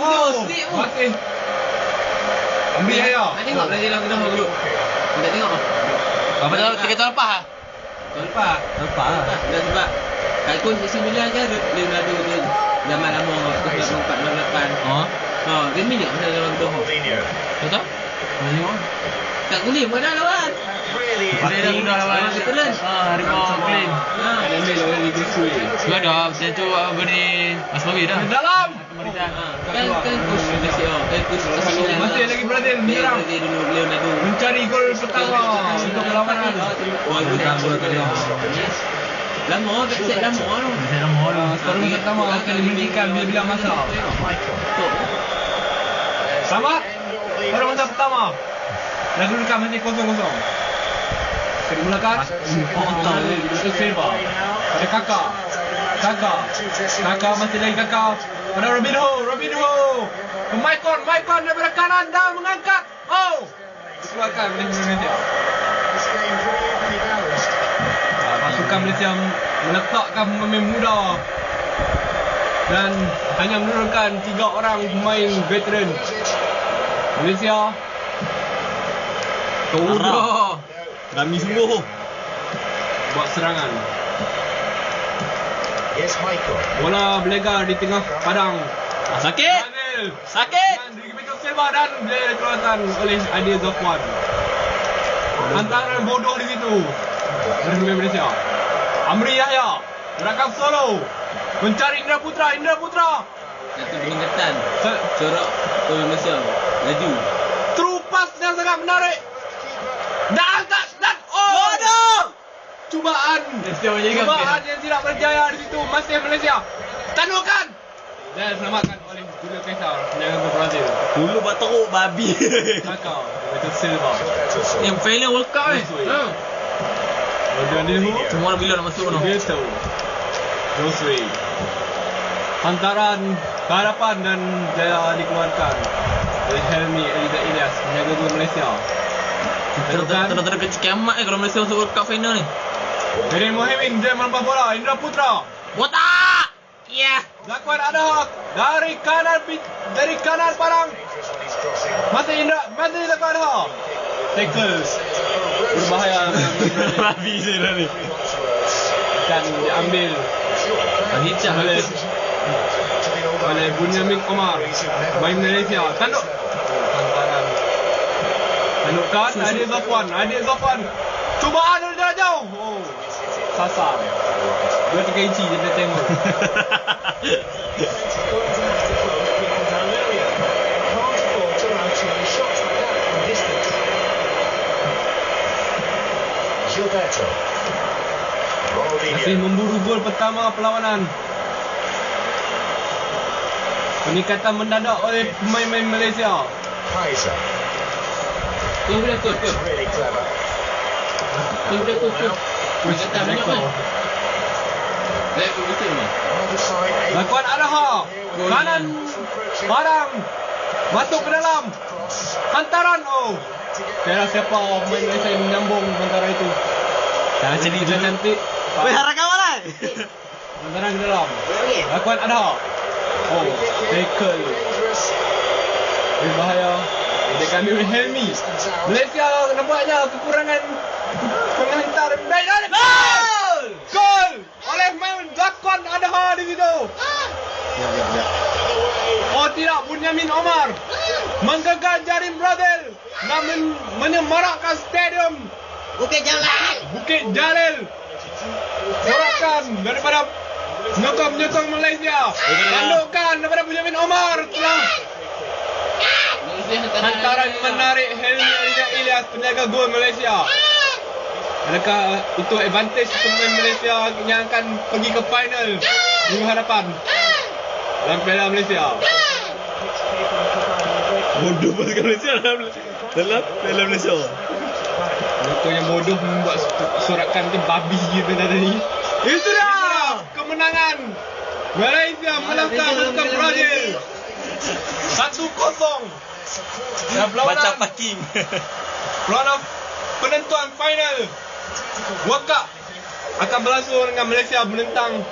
Oh, masih. Ambil saya. Nak tengok lagi dalam dalam dulu. Tak tengok. Apa tu? Tiga tahun lepas ah? Tahun lepas. Lepas. Dan sebab ikut AC Milan kan Leonardo tu zaman lama tu 94 98. Oh. Ha, dia minyak mana dalam tu. Betul? Mana tengok? Tak pun dah lawan. Hari lawan. Ah, betul kan? Ah, harimau Glen. Ha, Ada ambil lawan Liga Sui. Sudah dah, macam tu apa ni? Dah. Dalam. Ha. Kan kan coach Messi oh. Kan coach Milan. Masih lagi Brazil menyerang. Dia dulu Leonardo. Mencari gol pertama untuk perlawanan. Oh, itu dah gol kedua. Lama, backset lama tu. Saya dah mohon. Ah, Pertama akan diberikan bila-bila masa. Selamat. Pada masa pertama. Dah kedudukan masih kosong-kosong. Dimulakan. Oh, tak. Itu Silva. Ada kakak. Kakak. Kakak masih lagi kakak. Pada Robinho. Robinho. Maicon. Maicon daripada kanan dah mengangkat. Oh. Dikeluarkan oleh Malaysia. Ah, Pasukan Malaysia meletakkan pemain muda dan hanya menurunkan tiga orang pemain veteran Malaysia Arah. Rami sungguh buat serangan bola berlegar di tengah padang Ah, Sakit. Adil Sakit. dan Silva dan boleh dikeluarkan oleh Adil Zafwan hantaran bodoh di situ dari pemain Malaysia Amri Yahya berakam solo mencari Indra Putra Indra Putra Satu peningkatan. Se- Corak gol Malaysia. Laju. True pass yang sangat menarik. Dan tak dan oh. Bodoh. Cubaan. Cubaan yang tidak berjaya di situ. Masih Malaysia. Tandukan. Dan selamatkan oleh Julio Cesar. Penjaga gol Brazil. Dulu buat teruk babi. Kakao. Betul Silva. Yang final World Cup ni. Ha. Roger Nehu. Semua bila nak masuk tu. Roberto. Josue. Hantaran ke hadapan dan jaya dikeluarkan oleh Helmi Eliza Ilyas. Penjaga gol Malaysia. Tanda-tanda kecil kiamat ni kalau Malaysia masuk World Cup final ni. Erin Mohamed dia melempas bola. Indra Putra. Botak. Ya. Zakwan ada dari kanan dari kanan parang. Masih Indra, masih Zakwan ada. Tackle. Berbahaya. Babi saya ni. Dan diambil Hijab oleh oleh Bunyamin Omar. Main Malaysia. Tanduk. Tandukkan Adil Zafwan. Adil Zafwan. Cubaan dari jauh. Sasar. Tiga inci je dia tembak. Masih memburu gol pertama perlawanan. Peningkatan mendadak oleh pemain-pemain Malaysia. Tu boleh tu tu. Tu boleh tu tu. Baik tu betul ni. Lakuan Araha. Kanan. Barang. Masuk ke dalam. Hantaran. Oh. Kira siapa pemain Malaysia yang menyambung hantaran itu. Jangan sedih Dia cantik. Weh harapkan mana? Hantaran ke dalam. Lakuan Araha. Oh. Tackle. Berbahaya. Dia kami Helmi. Malaysia nampaknya kekurangan penghantar. Baik, baik, Gol! Gol! Oleh main Zakwan Adha di situ. Oh Bunyamin Omar menggagal jaring Brazil namun menyemarakkan stadium Bukit Jalal. Bukit Jalil. Sorakan daripada penyokong-penyokong Malaysia. Tandukkan daripada Bunyamin Omar telah hantaran menarik Helmi Eliza Ilyas penjaga gol Malaysia. Adakah itu advantage pemain Malaysia yang akan pergi ke final minggu hadapan dalam Piala Malaysia? Bodoh pasukan Malaysia dalam dalam Piala Malaysia. Betul yang bodoh membuat surakan tu babi gitu tadi. Itu dah kemenangan Malaysia melangkah pasukan Brazil. Satu kosong. Macam parking. perlawanan penentuan final World Cup akan berlangsung dengan Malaysia menentang